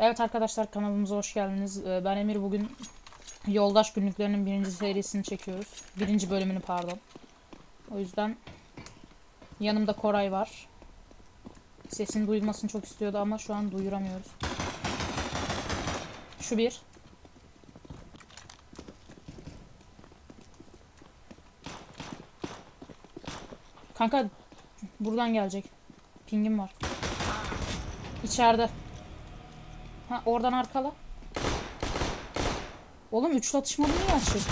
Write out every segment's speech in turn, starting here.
Evet arkadaşlar kanalımıza hoş geldiniz. Ee, Ben Emir bugün Yoldaş Günlüklerinin birinci serisini çekiyoruz. Birinci bölümünü pardon. O yüzden yanımda Koray var. Sesini duyulmasını çok istiyordu ama şu an duyuramıyoruz. Şu bir. Kanka buradan gelecek. Pingim var. İçeride. Ha oradan arkala. Oğlum üçlü atışma niye açık?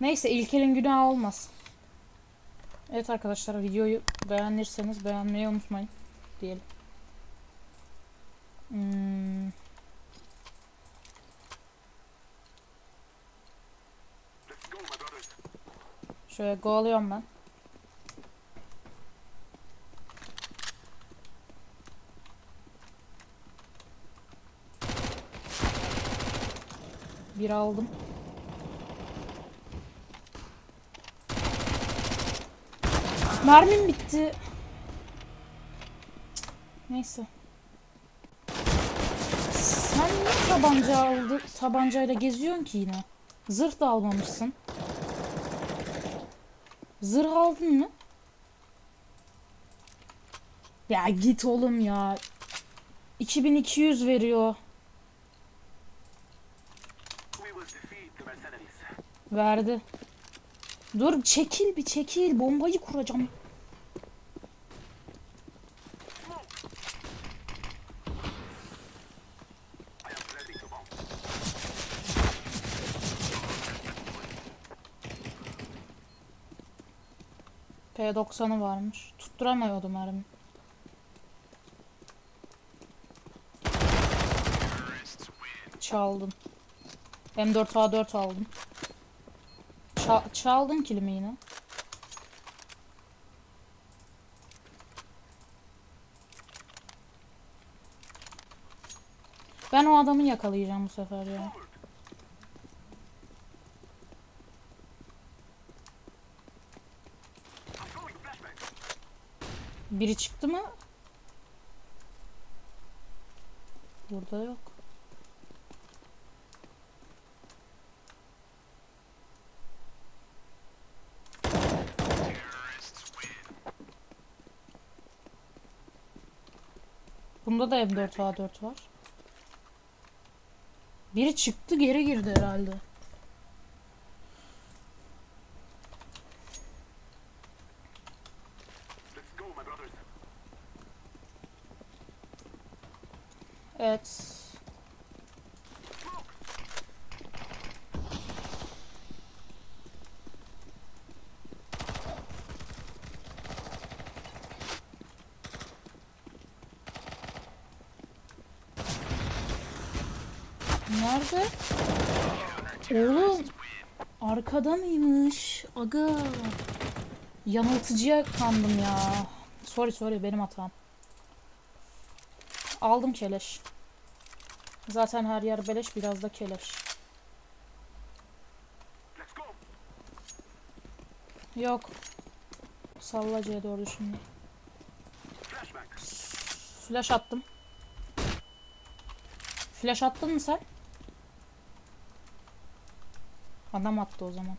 Neyse İlker'in günahı olmaz. Evet arkadaşlar videoyu beğenirseniz beğenmeyi unutmayın diyelim. Hmm. Şöyle go alıyorum ben. Bir aldım. Mermim bitti. Neyse. Sen niye tabanca aldı, tabancayla geziyorsun ki yine? Zırh da almamışsın. Zırh aldın mı? Ya git oğlum ya. 2200 veriyor. Verdi. Dur çekil bir çekil. Bombayı kuracağım. P90'ı varmış. Tutturamıyordum mermi. Çaldın. M4A4 aldım. Ça- çaldın kilimi yine. Ben o adamı yakalayacağım bu sefer ya. Biri çıktı mı? Burada yok. Bunda da M4A4 var. Biri çıktı geri girdi herhalde. Evet. Nerede? Oğlum. Arkada mıymış? Aga. Yanıltıcıya kandım ya. Sorry sorry benim hatam. Aldım keleş. Zaten her yer beleş biraz da keleş. Yok. Sallacıya doğru şimdi. Flashbang. Flash attım. Flash attın mı sen? Adam attı o zaman.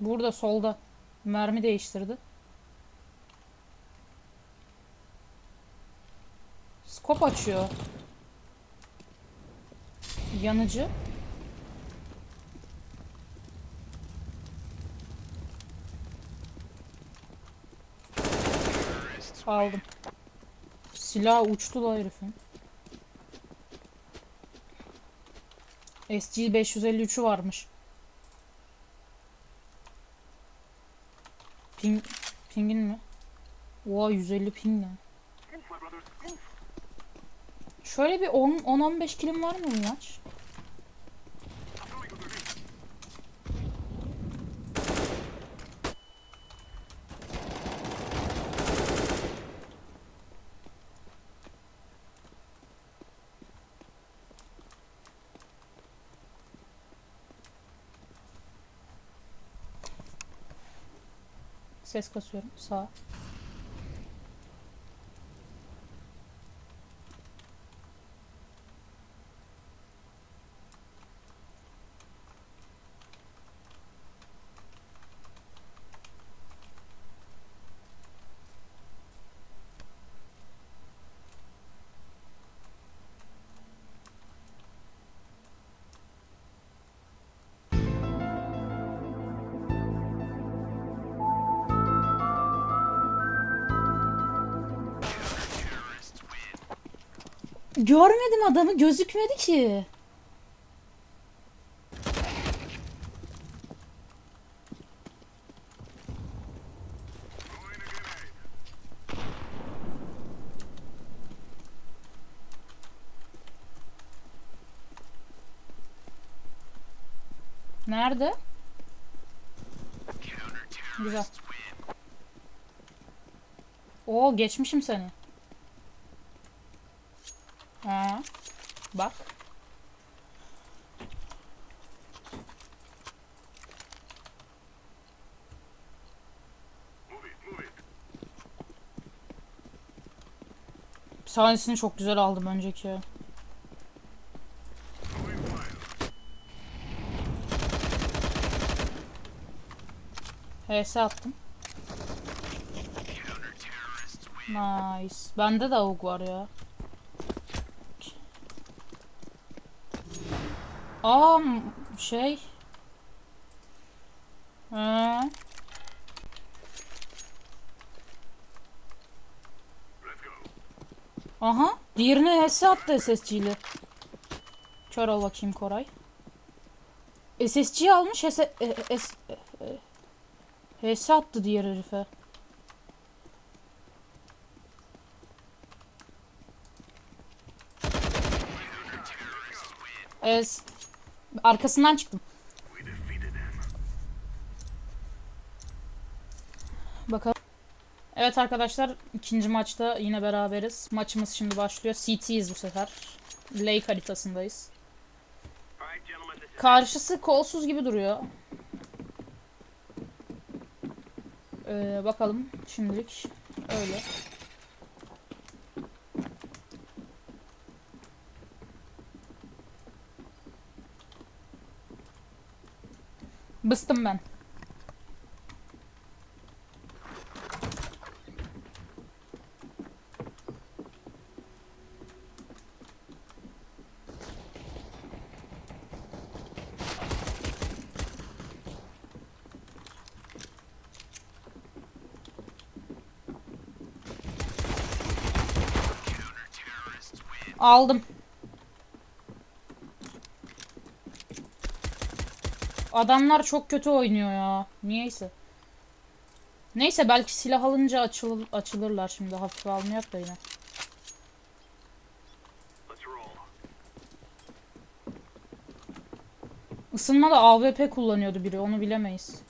Burada solda. Mermi değiştirdi. Skop açıyor. Yanıcı. Aldım. Silah uçtu la herifin. SG 553'ü varmış. Ping, pingin mi? Oha 150 ping ne? Şöyle bir 10 10-15 kilim var mı bu? Ses kasıyorum. Sağ. Görmedim adamı gözükmedi ki. Nerede? Güzel. Oo geçmişim seni. Ha. Bak. Sahnesini çok güzel aldım önceki. Fire. HS attım. Nice. Bende de avuk var ya. Aa şey. Go. aha. Diğerine HS attı SSG ile. Kör ol bakayım Koray. SSG almış HS, e, e, S- e, e, HS attı diğer herife. Es. Arkasından çıktım. Bakalım. Evet arkadaşlar ikinci maçta yine beraberiz. Maçımız şimdi başlıyor. CT'yiz bu sefer. Lake haritasındayız. Karşısı kolsuz gibi duruyor. Ee, bakalım şimdilik öyle. Bıstım ben. Aldım. Adamlar çok kötü oynuyor ya. Niyeyse. Neyse belki silah alınca açıl açılırlar şimdi. Hafife almayak da yine. Isınma da AWP kullanıyordu biri. Onu bilemeyiz.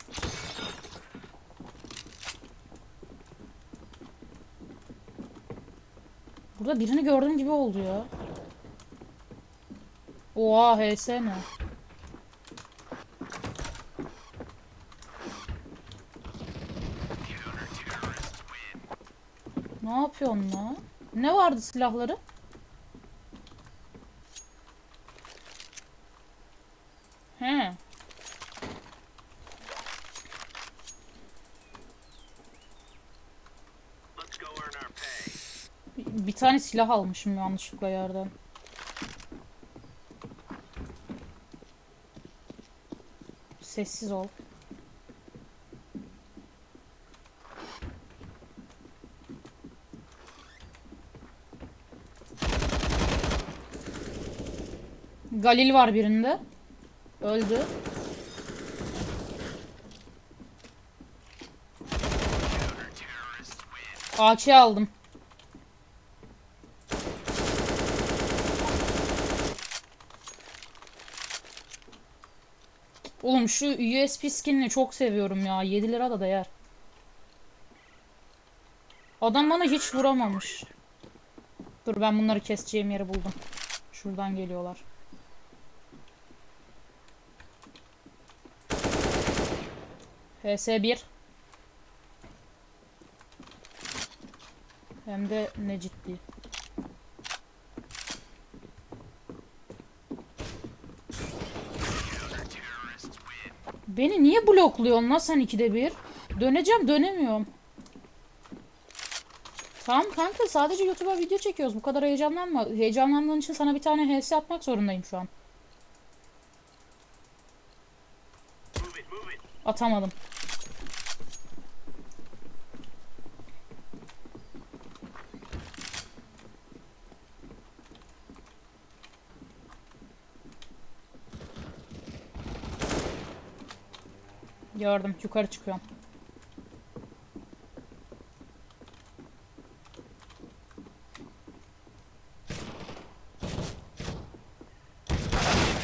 Burada birini gördüğüm gibi oldu ya. Oha HS ne? Ne yapıyorsun lan? Ne vardı silahları? He. Bir tane silah almışım yanlışlıkla yerden. Sessiz ol. Galil var birinde. Öldü. AK aldım. Oğlum şu USP skinini çok seviyorum ya. 7 lira da değer. Adam bana hiç vuramamış. Dur ben bunları keseceğim yeri buldum. Şuradan geliyorlar. HS1 Hem de ne ciddi. Beni niye blokluyorsun lan sen ikide bir? Döneceğim dönemiyorum. Tamam kanka sadece YouTube'a video çekiyoruz. Bu kadar heyecanlanma. Heyecanlandığın için sana bir tane HS atmak zorundayım şu an. Atamadım. Gördüm. Yukarı çıkıyorum.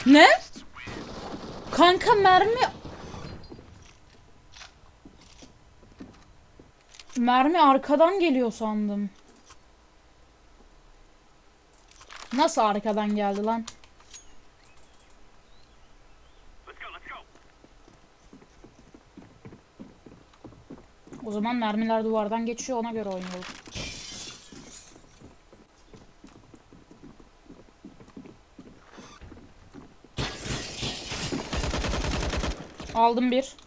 Ne? Kanka mermi Mermi arkadan geliyor sandım. Nasıl arkadan geldi lan? O zaman mermiler duvardan geçiyor ona göre oynayalım. Aldım bir.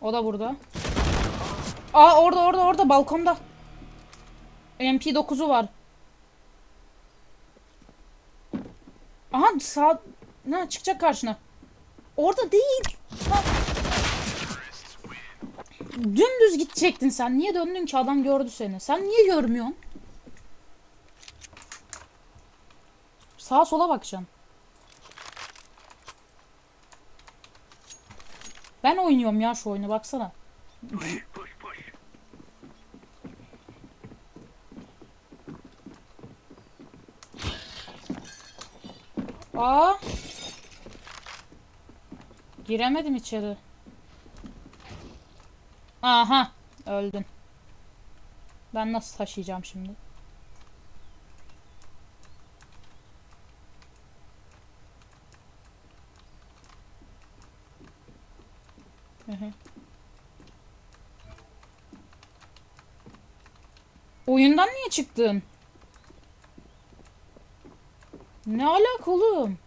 O da burada. Aa orada orada orada balkonda. MP9'u var. Aha sağ... Ne çıkacak karşına. Orada değil. Ha. Dümdüz gidecektin sen. Niye döndün ki adam gördü seni? Sen niye görmüyorsun? Sağa sola bakacaksın. Ben oynuyorum ya şu oyunu baksana. Push, push, push. Aa. Giremedim içeri. Aha. Öldün. Ben nasıl taşıyacağım şimdi? Oyundan niye çıktın? Ne alaka oğlum?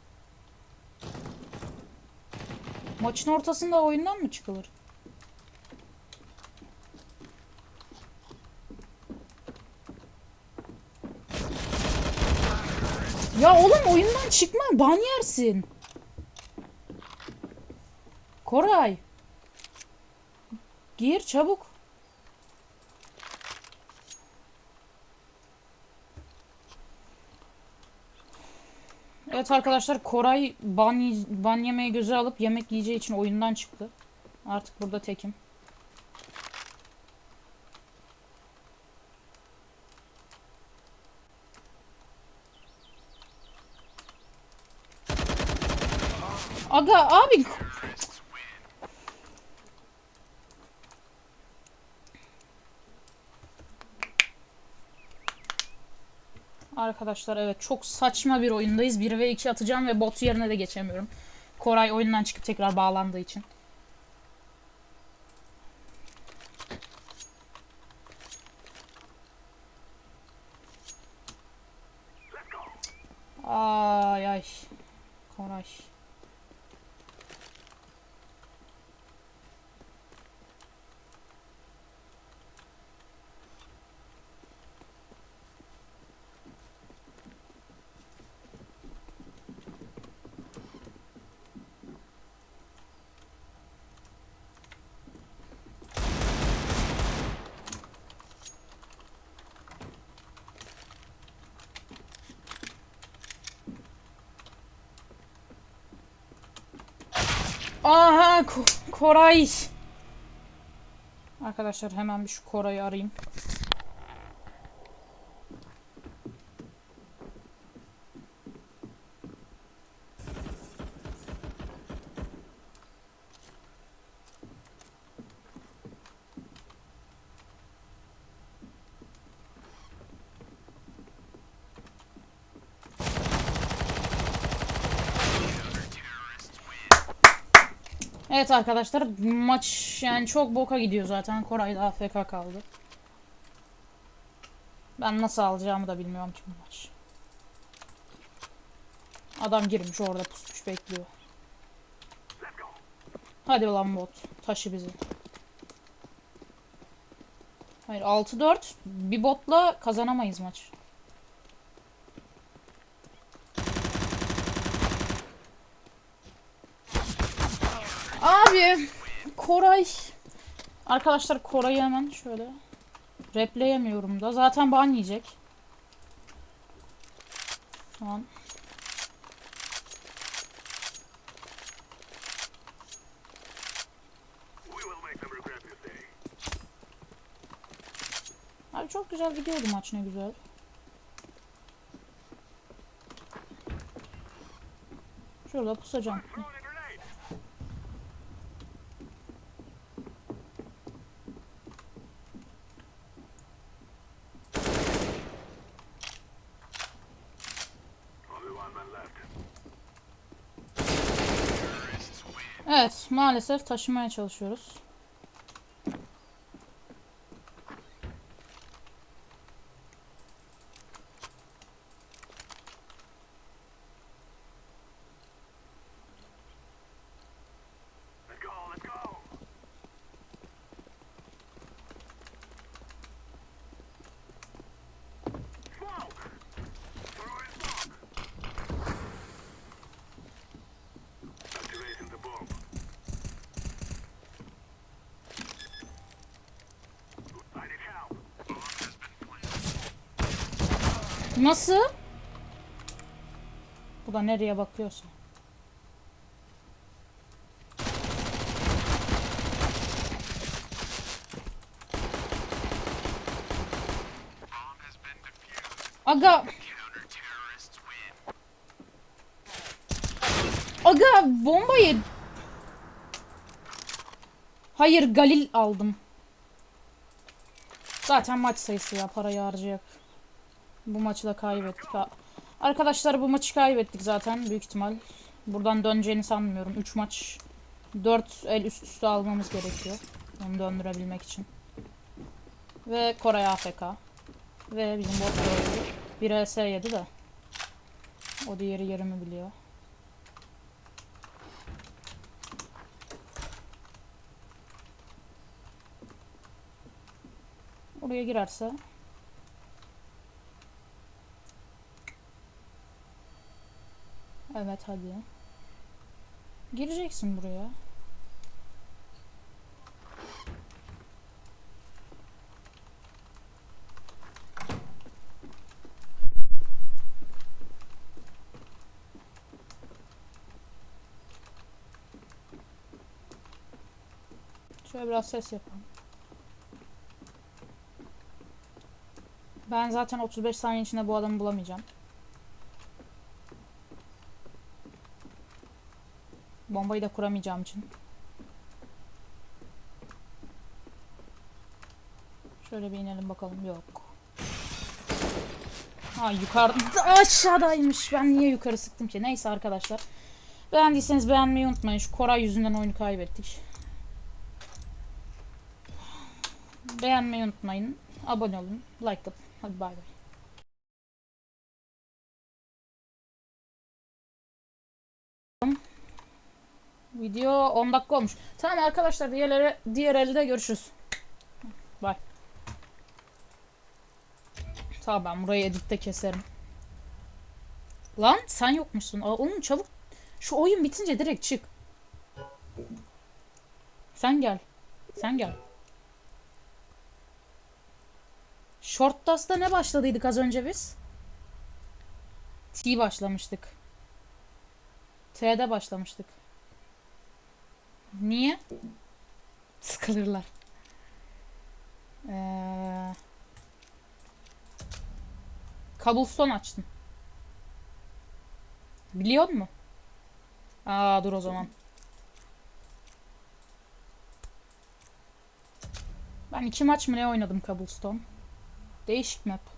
Maçın ortasında oyundan mı çıkılır? Ya oğlum oyundan çıkma ban yersin. Koray. Gir çabuk. Evet arkadaşlar Koray ban, ban yemeyi göze alıp yemek yiyeceği için oyundan çıktı. Artık burada tekim. Aga abi Arkadaşlar evet çok saçma bir oyundayız. 1 ve 2 atacağım ve bot yerine de geçemiyorum. Koray oyundan çıkıp tekrar bağlandığı için. Aha Ko- Koray. Arkadaşlar hemen bir şu Koray'ı arayayım. Evet arkadaşlar maç yani çok boka gidiyor zaten. Koray da AFK kaldı. Ben nasıl alacağımı da bilmiyorum ki bu maç. Adam girmiş orada pusmuş bekliyor. Hadi lan bot. Taşı bizi. Hayır 6-4 bir botla kazanamayız maç. Koray Arkadaşlar Koray'ı hemen şöyle repleyemiyorum da. Zaten ban yiyecek. Tamam. Abi çok güzel gidiyordu maç ne güzel. Şurada pusacağım. Maalesef taşımaya çalışıyoruz. Nasıl? Bu da nereye bakıyorsa. Aga. Aga bombayı. Hayır Galil aldım. Zaten maç sayısı ya parayı harcayak. Bu maçı da kaybettik. Arkadaşlar bu maçı kaybettik zaten büyük ihtimal. Buradan döneceğini sanmıyorum. 3 maç 4 el üst üste almamız gerekiyor. Onu döndürebilmek için. Ve Koray AFK. Ve bizim bot öldü. Bir ES yedi de. O diğeri yerimi biliyor. Oraya girerse Evet hadi. Gireceksin buraya. Şöyle biraz ses yapalım. Ben zaten 35 saniye içinde bu adamı bulamayacağım. Bombayı da kuramayacağım için. Şöyle bir inelim bakalım. Yok. Ha yukarıda aşağıdaymış. Ben niye yukarı sıktım ki? Neyse arkadaşlar. Beğendiyseniz beğenmeyi unutmayın. Şu Koray yüzünden oyunu kaybettik. Beğenmeyi unutmayın. Abone olun. Like atın. Hadi bay bay. Video 10 dakika olmuş. Tamam arkadaşlar diğerleri diğer elde görüşürüz. Bye. Tamam ben burayı editte keserim. Lan sen yokmuşsun. Aa, oğlum çabuk. Şu oyun bitince direkt çık. Sen gel. Sen gel. Short Dust'ta ne başladıydık az önce biz? T başlamıştık. T'de başlamıştık. Niye? Sıkılırlar. Ee, Cobblestone açtım. Biliyor musun? Aa dur o zaman. Ben iki maç mı ne oynadım Cobblestone? Değişik map.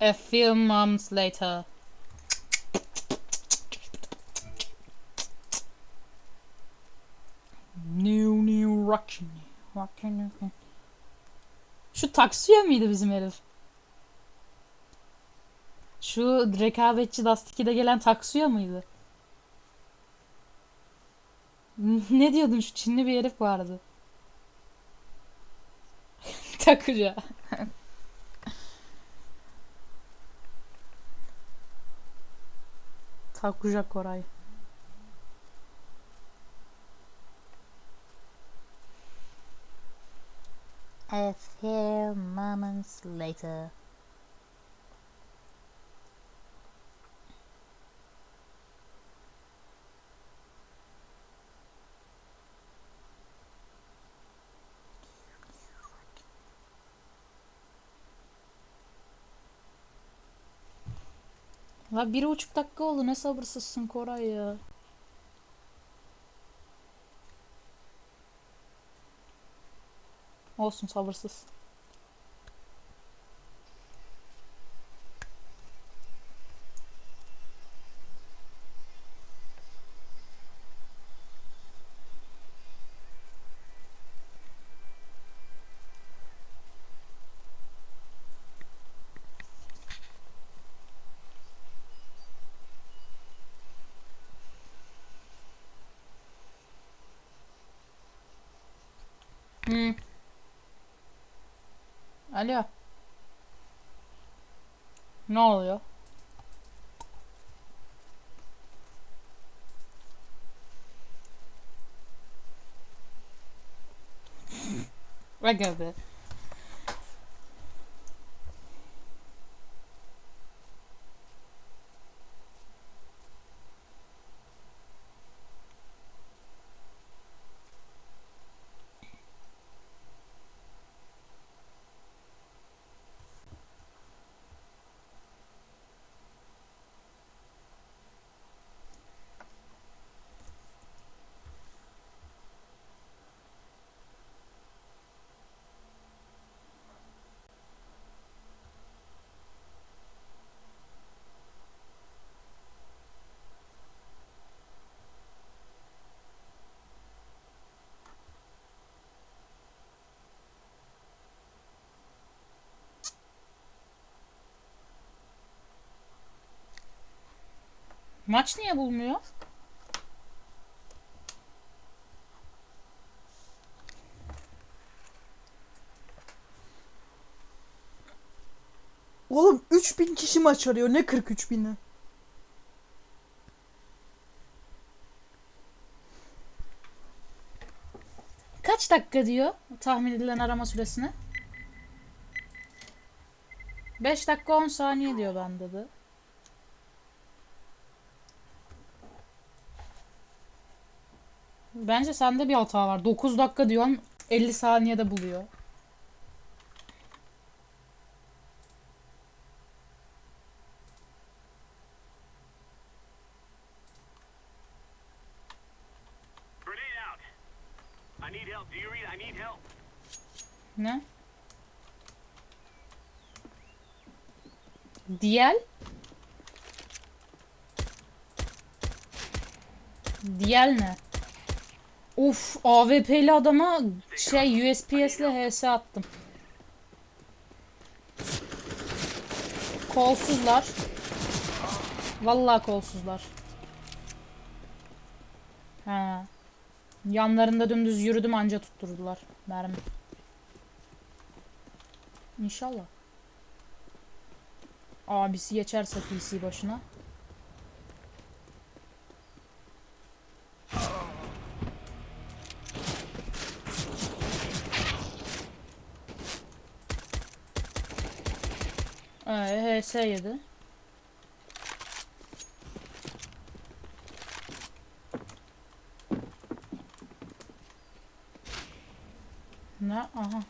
A few months later. New new rockin' rockin'. Şu taksiye miydi bizim herif? Şu rekabetçi Dust 2'de gelen taksiye mıydı? Ne diyordun şu Çinli bir herif vardı. Takuya. Takuya Koray. A few moments later. La bir buçuk dakika oldu ne sabırsızsın Koray ya. Olsun sabırsız. Hmm. Alo. Ne oluyor? Aga. Maç niye bulmuyor? Oğlum 3000 kişi maç arıyor. Ne 43 bini? Kaç dakika diyor tahmin edilen arama süresine? 5 dakika 10 saniye diyor bende de. Bence sende bir hata var. 9 dakika diyorsun 50 saniyede buluyor. Ne? Diğer? Diğer ne? Of AWP'li adama şey USPS ile HS attım. Kolsuzlar. Vallahi kolsuzlar. Ha. Yanlarında dümdüz yürüdüm anca tutturdular mermi. İnşallah. Abisi geçerse PC başına. Ee, HS yedi. Ne? Aha.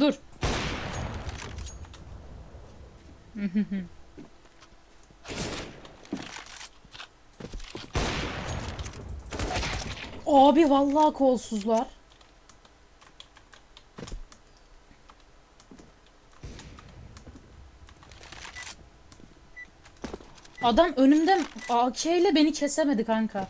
Dur. Abi vallahi kolsuzlar. Adam önümden AK ile beni kesemedi kanka.